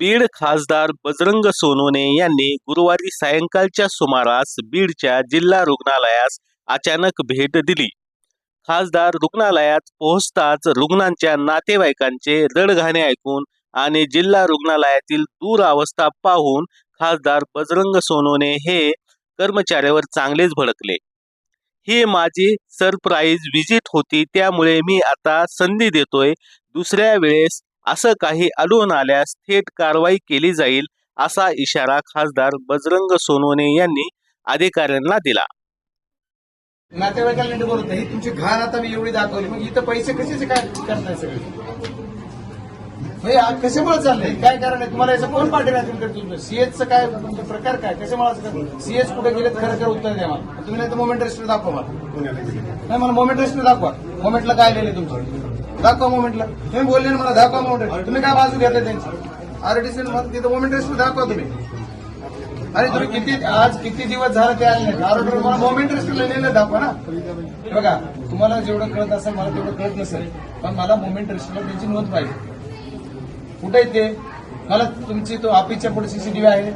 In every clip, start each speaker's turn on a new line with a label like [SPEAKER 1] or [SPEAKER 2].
[SPEAKER 1] बीड खासदार बजरंग सोनवणे यांनी गुरुवारी सायंकाळच्या सुमारास बीडच्या जिल्हा रुग्णालयास अचानक भेट दिली. खासदार रुग्णालयात पोहोचताच रुग्णांच्या नातेवाईकांचे रडघाणे ऐकून आणि जिल्हा रुग्णालयातील दूरावस्था पाहून खासदार बजरंग सोनवणे हे कर्मचाऱ्यावर चांगलेच भडकले. ही माझी सरप्राईज व्हिजिट होती त्यामुळे मी आता संधी देतोय. दुसऱ्या वेळेस असं काही आढळून आल्यास थेट कारवाई केली जाईल असा इशारा खासदार बजरंग सोनवणे यांनी अधिकाऱ्यांना दिला.
[SPEAKER 2] नातेवाईकांनी बोलत नाही तुमची घाण आता मी एवढी दाखवली मग इथं पैसे कशाचे काय करताय सगळे? कशामुळे चाललंय? काय कारण आहे? तुम्हाला याचं कोण पाठवणार तुमच्याकडे? तुमचं सीएचचं काय तुमचा प्रकार काय? कशामुळे सीएच कुठे गेले खरं खरं उत्तर द्या मला. तुम्ही नाही तर मोमेंट रेस्टर दाखवा मला. नाही मला मोमेंट रेस्टर दाखवा. मोमेंटला काय लिहिले तुमचं? दाखवा मोमेंटला तुम्ही बोलले ना मला दाखवा मोमेंट तुम्ही काय बाजू घेतलं त्यांची? आरटीसी तिथं मोमेंट रेस्ट दाखवा तुम्ही. अरे तुम्ही किती आज किती दिवस झालं ते आले नाही. आरोग्य मला मोमेंट रेस्टला नेलं दाखवा ना. बघा तुम्हाला जेवढं कळत असेल मला तेवढं कळत नसेल पण मला मोमेंट रेस्टला त्यांची नोंद पाहिजे. कुठे येते मला तुमची तो ऑफिसच्या पुढे सीसीटीव्ही आहे.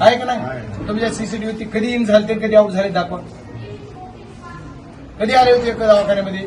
[SPEAKER 2] आहे का नाही? तुमच्या सीसीटीव्ही ती कधी इन झाली ते कधी आउट झाले दाखवा. कधी आले होते एका दवाखान्यामध्ये?